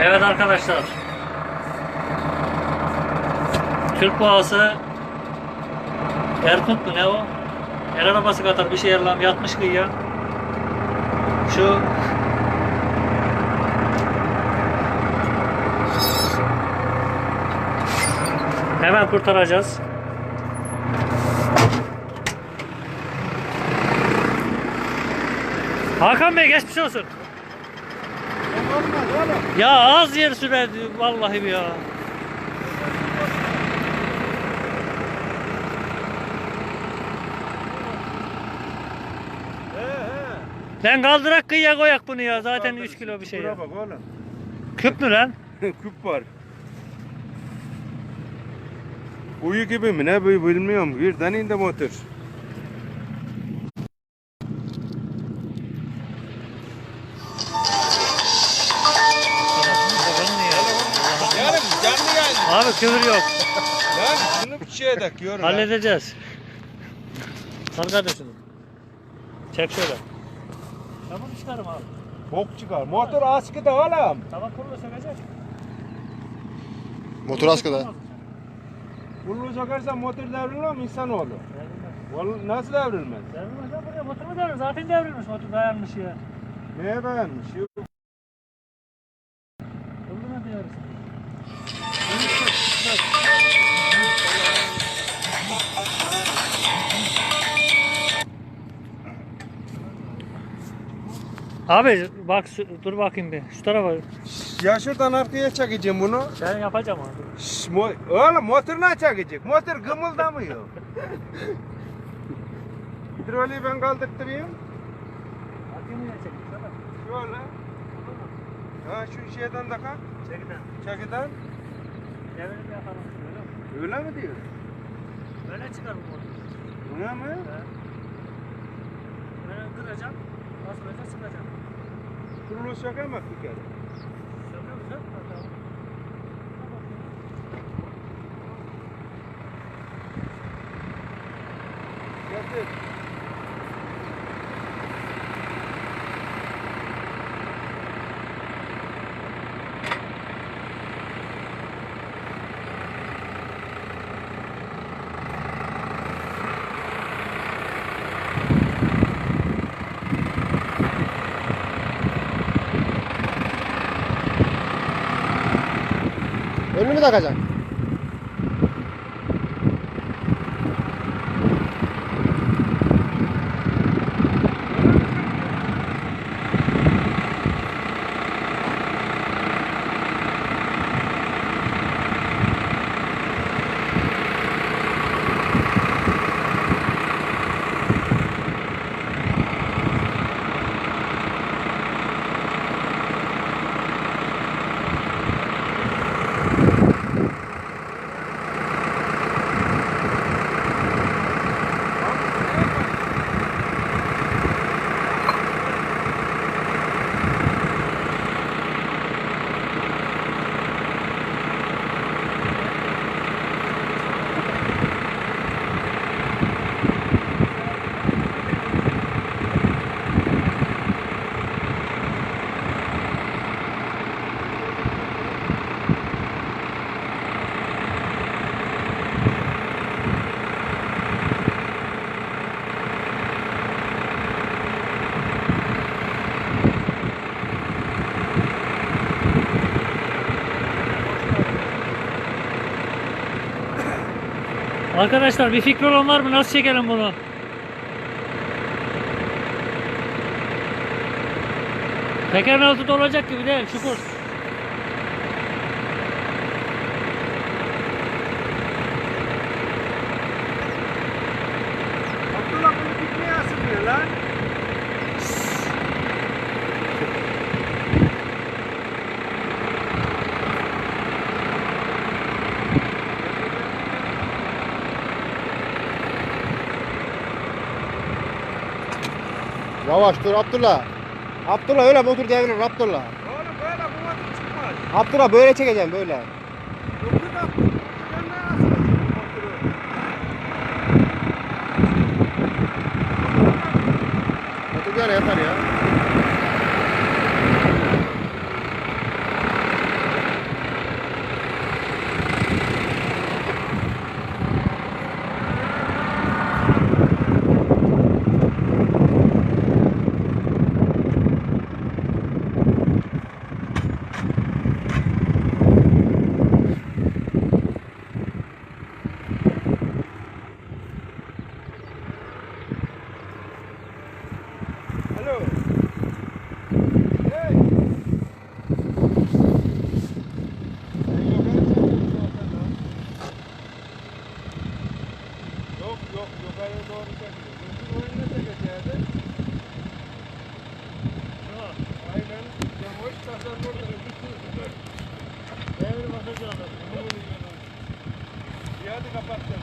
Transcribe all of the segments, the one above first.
Evet arkadaşlar. Türk Boğası Erkut mu ne o? El arabası kadar bir şey yerlam yatmış kıyıya. Şu Hemen kurtaracağız. Hakan Bey geçmiş olsun. Ya az yer sürerdi vallahi ya. Lan kaldırak kıyıya koyak bunu ya zaten 3 kilo bir şey ya. Bak oğlum. Küp mü lan? Küp var. Uyu gibi mi ne bilmiyorum. Bir deneyin de motor. Küfür yok. Lan şunu bir şeye takıyorum. lan. Halledeceğiz. Sar kardeşim. Çek şöyle. Tamam çıkarım abi. Bok çıkar. Motor askıda oğlum. Tamam kurulu sökecek. Motor askıda. Bunu sokarsan motor devrilir mi insan olur? Vallahi nasıl devrilmez? Devrilmez lan buraya motor mu devrilmez? Zaten devrilmiş motor dayanmış ya. Neye dayanmış? Abi bak dur bakayım bir. Şu tarafa. Ya şuradan arkaya çekeceğim bunu. Ben yapacağım onu. Şş, mo oğlum motor ne çekecek? Motor gımıldamıyor. Hidroliği ben kaldırtırayım. Bakayım yine çekeyim. Şöyle. Ha şu şeyden de kalk. Çekiden. Çekiden. Devrimi yapalım. Öyle mi? Öyle mi diyor? Böyle çıkar bu motor. Buna mı? He. Böyle kıracağım. Basmayacağım sıkacağım. Sökemek bir kere. Söküyor musun? Bakalım. दोन minute दाखायचा Arkadaşlar bir fikri olan var mı? Nasıl çekelim bunu? Tekerin altı dolacak gibi değil şukur. Abdullah bunu bitmeye asılıyor lan. Yavaş dur Abdullah. Abdullah öyle motor devirir Abdullah. Oğlum böyle bu motor çıkmaz. Abdullah böyle çekeceksin böyle. Motor böyle yatar ya. Devri basacağım. İyi hadi kapat sen.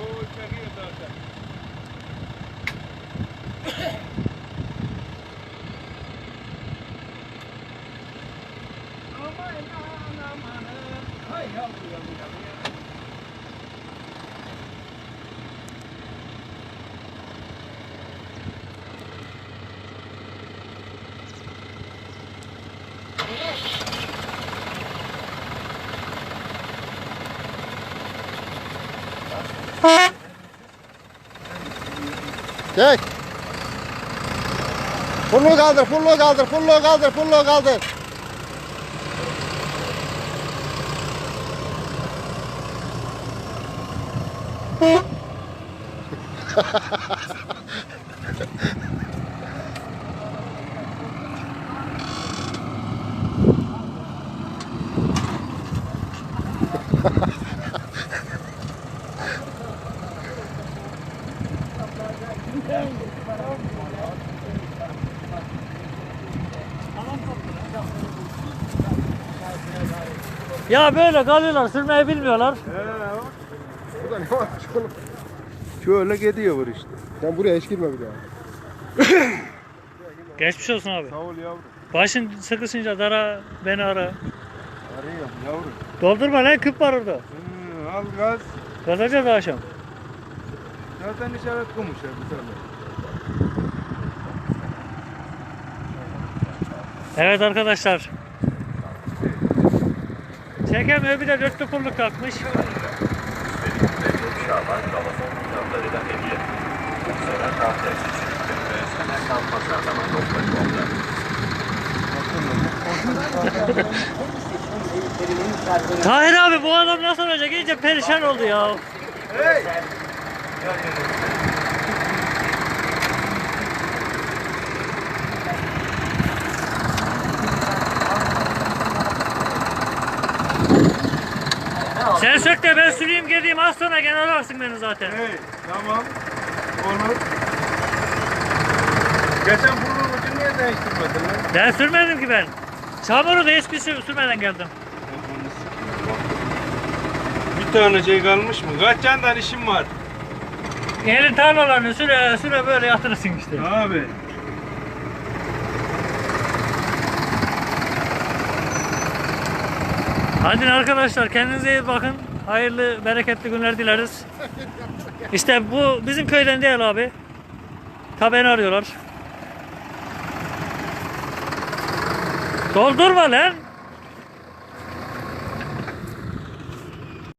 O çekiyor zaten. Aman aman aman. Hay yavrum yavrum yavrum. Çek. Pulluğu kaldır, pulluğu kaldır, pulluğu kaldır, pulluğu kaldır. Ya böyle kalıyorlar, sürmeyi bilmiyorlar. Bu da ne varmış oğlum? Şöyle gidiyor işte. Sen buraya hiç girme bir daha. Geçmiş olsun abi. Sağ ol yavrum. Başın sıkışınca dara beni ara. Arıyorum yavrum. Doldurma lan küp var orada. Hı, al gaz. Kazacağız akşam. Zaten işaret koymuş ya güzel. Evet arkadaşlar. Çekemiyor bir de dörtlü pulluk takmış. Şaban Galatasaray ve pazarlama nokta.com'da. Tahir abi bu adam nasıl olacak? İyice perişan oldu ya. Hey! Sen sök de ben süreyim geleyim az sonra gene ararsın beni zaten. Hey! Tamam. Olur. Geçen burnun ucunu niye değiştirmedin lan? Ben sürmedim ki ben. Çamuru da hiçbir şey sürmeden geldim. Bir tane şey kalmış mı? Kaç yandan işim var? Elin tarlalarını süre süre böyle yatırırsın işte. Abi. Hadi arkadaşlar kendinize iyi bakın. Hayırlı, bereketli günler dileriz. İşte bu bizim köyden değil abi. Ta beni arıyorlar. Doldurma lan.